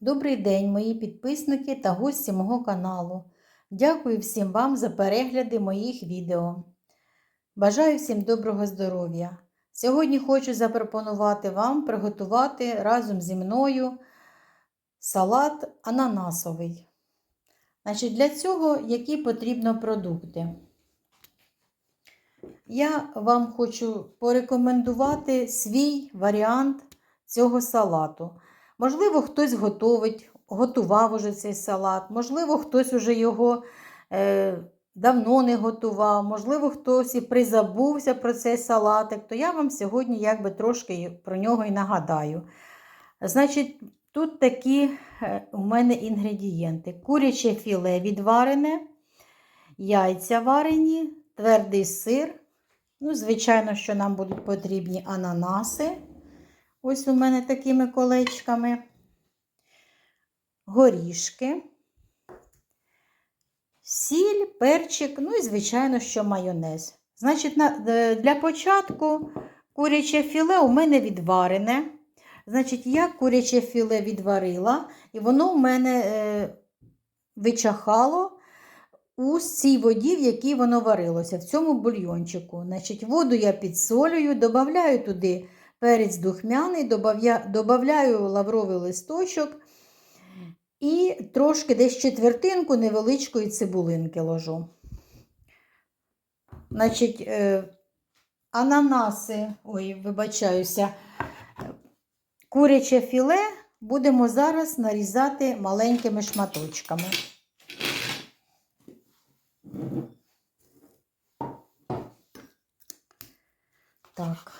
Добрий день, мої підписники та гості мого каналу. Дякую всім вам за перегляди моїх відео. Бажаю всім доброго здоров'я. Сьогодні хочу запропонувати вам приготувати разом зі мною салат ананасовий. Значить, Для цього які потрібно продукти. Я вам хочу порекомендувати свій варіант цього салату. Можливо, хтось готовить, готував уже цей салат, можливо, хтось уже його е, давно не готував, можливо, хтось і призабувся про цей салатик, то я вам сьогодні якби трошки про нього і нагадаю. Значить, тут такі е, у мене інгредієнти: куряче філе відварене, яйця варені, твердий сир. Ну, Звичайно, що нам будуть потрібні ананаси. Ось у мене такими колечками, горішки, сіль, перчик, ну і, звичайно, що майонез. Значить, для початку куряче філе у мене відварене. Значить, я куряче філе відварила, і воно у мене е, вичахало у цій воді, в якій воно варилося, в цьому бульйончику. Значить, Воду я підсолюю, додаю туди перець духмяний, додаю лавровий листочок і трошки десь четвертинку невеличкої цибулинки ложу. Значить, е, ананаси, ой, вибачаюся, куряче філе будемо зараз нарізати маленькими шматочками. Так.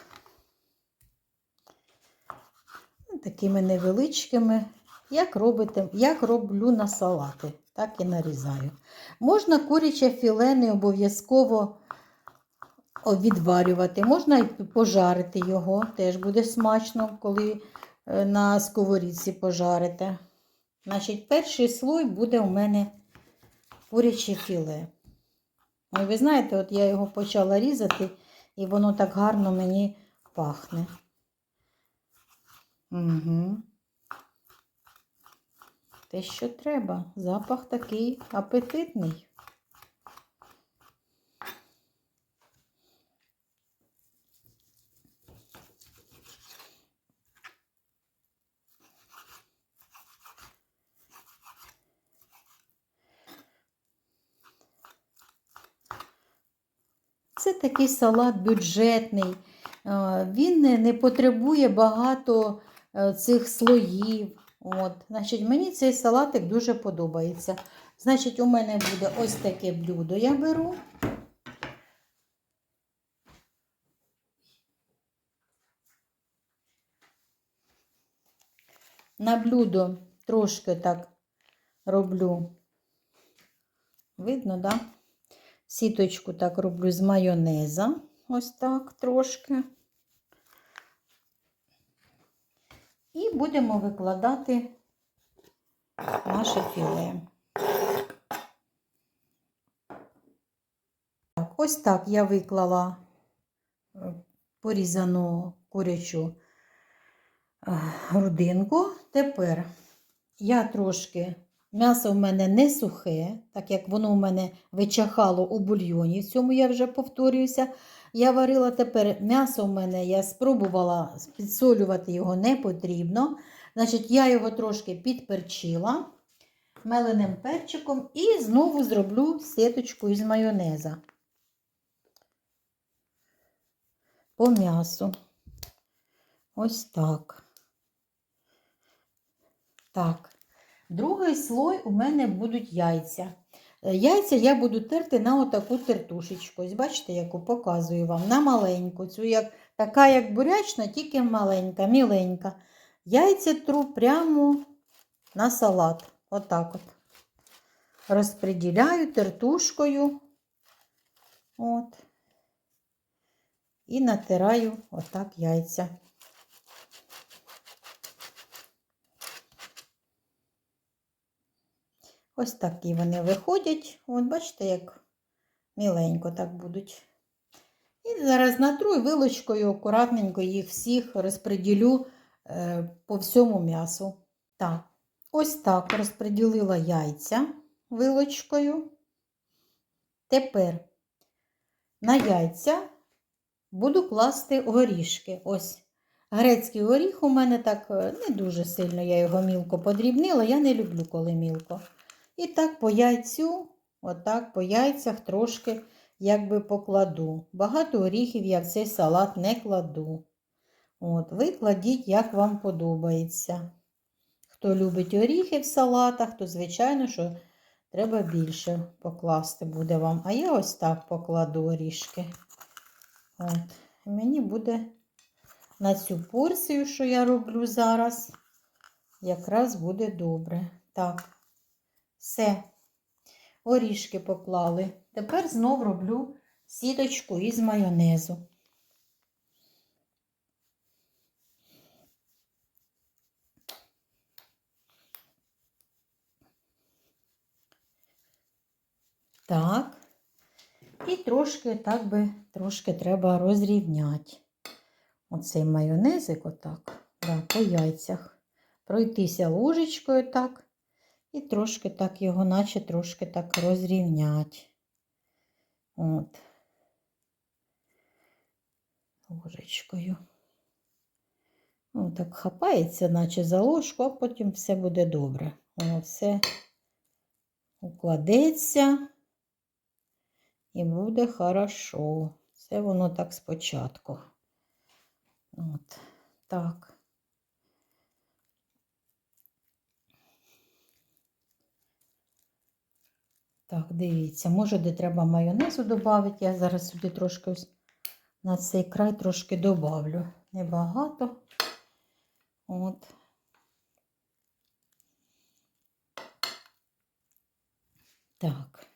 Такими невеличкими, як робите, як роблю на салати, так і нарізаю. Можна куряче філе не обов'язково відварювати, можна і пожарити його, теж буде смачно, коли е, на сковорідці пожарите. Значить, перший слой буде у мене куряче філе. І ви знаєте, от я його почала різати, і воно так гарно мені пахне. Угу. Те, що треба. Запах такий апетитний. Це такий салат бюджетний, він не потребує багато Е, цих слоїв. От. Значить, Мені цей салатик дуже подобається. Значить, у мене буде ось таке блюдо я беру. На блюдо трошки так роблю, видно, да? Сіточку так роблю з майонеза, ось так трошки. І будемо викладати наше філе. Так, Ось так я виклала е, порізану курячу е, грудинку. Тепер я трошки, м'ясо в мене не сухе, так як воно у мене вичахало у бульйоні, в цьому я вже повторююся. Я варила тепер м'ясо у мене, я спробувала підсолювати його не потрібно. Значить, я його трошки підперчила меленим перчиком і знову зроблю сіточку із майонеза. По м'ясу. Ось так. Так. Другий слой у мене будуть яйця. Е, яйця я буду терти на отаку тертушечку. Ось бачите, яку показую вам, на маленьку. Цю як, Така, як бурячна, тільки маленька, міленька. Яйця тру прямо на салат. Отак от. Розподіляю тертушкою. От. І натираю отак яйця. Ось такі вони виходять. От бачите, як міленько так будуть. І зараз натру і вилочкою акуратненько їх всіх розподілю е, по всьому м'ясу. Так, Ось так розподілила яйця вилочкою. Тепер на яйця буду класти горішки. Ось грецький горіх у мене так е, не дуже сильно я його мілко подрібнила. Я не люблю, коли мілко. І так по яйцю, отак по яйцях трошки якби покладу. Багато горіхів я в цей салат не кладу. От, ви кладіть, як вам подобається. Хто любить оріхи в салатах, то, звичайно, що треба більше покласти буде вам. А я ось так покладу орішки. От. Мені буде на цю порцію, що я роблю зараз, якраз буде добре. Так, все. Орішки поклали. Тепер знов роблю сіточку із майонезу. Так. І трошки, так би, трошки треба розрівняти. Оцей майонезик отак, да, по яйцях. Пройтися ложечкою так. І трошки так його, наче трошки так розрівняти. От. Ложечкою. Ну, так хапається, наче за ложку, а потім все буде добре. Воно все укладеться і буде хорошо. Це воно так спочатку. От, так. Так, дивіться, може, де треба майонезу додати. Я зараз сюди трошки ось на цей край трошки добавлю. Небагато. От. Так.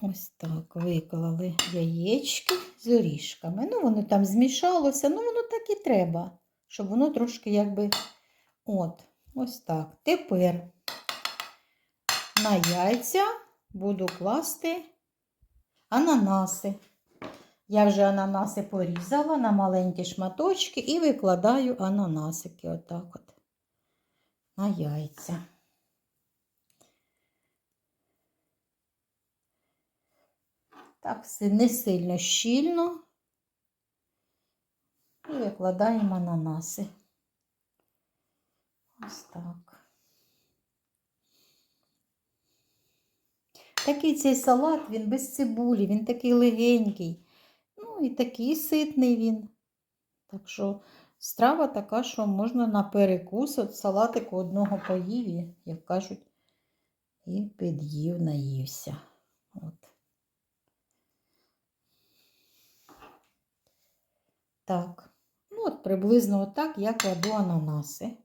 Ось так виклали яєчки з орішками. Ну, воно там змішалося, ну воно так і треба, щоб воно трошки якби. От, ось так. Тепер на яйця буду класти ананаси. Я вже ананаси порізала на маленькі шматочки і викладаю ананасики отак от на яйця. Так, все не сильно щільно. І викладаємо ананаси. Ось так. Такий цей салат, він без цибулі, він такий легенький. Ну і такий ситний він. Так що страва така, що можна на перекус от салатику одного поїв, як кажуть, і під'їв, наївся. От. Так, ну от приблизно отак я кладу ананаси.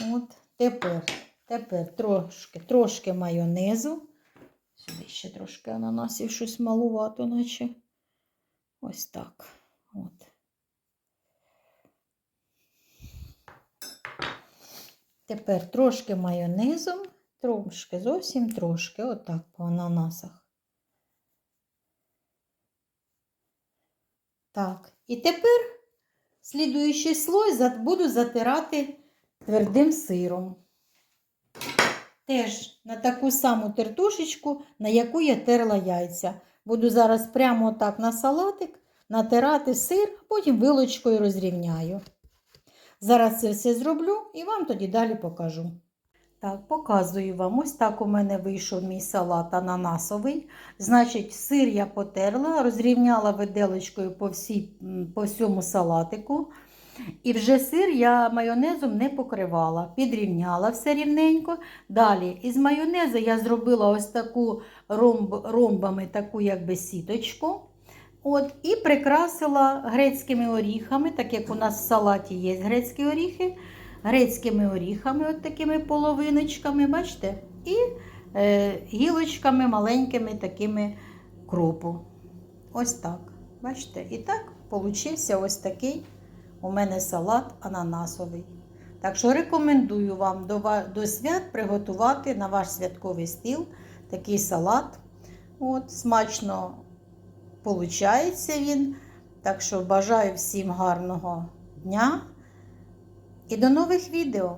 От, тепер, тепер трошки, трошки майонезу. Сюди ще трошки ананасів щось малувато, наче. Ось так. От. Тепер трошки майонезом, трошки, зовсім трошки, отак по ананасах. Так, і тепер слідуючий слой буду затирати твердим сиром. Теж на таку саму тертушечку, на яку я терла яйця. Буду зараз прямо так на салатик натирати сир, потім вилочкою розрівняю. Зараз це все зроблю і вам тоді далі покажу. Так, показую вам. Ось так у мене вийшов мій салат ананасовий. Значить, сир я потерла, розрівняла виделочкою по, всій, по всьому салатику. І вже сир я майонезом не покривала, підрівняла все рівненько. Далі із майонезу я зробила ось таку ромб, ромбами таку якби сіточку. От, І прикрасила грецькими оріхами, так як у нас в салаті є грецькі оріхи, грецькими оріхами, от такими половиночками, бачите? І е, гілочками маленькими такими кропу. Ось так. Бачите? І так получився ось такий у мене салат ананасовий. Так що рекомендую вам до, свят приготувати на ваш святковий стіл такий салат. От, смачно получається він. Так що бажаю всім гарного дня і до нових відео!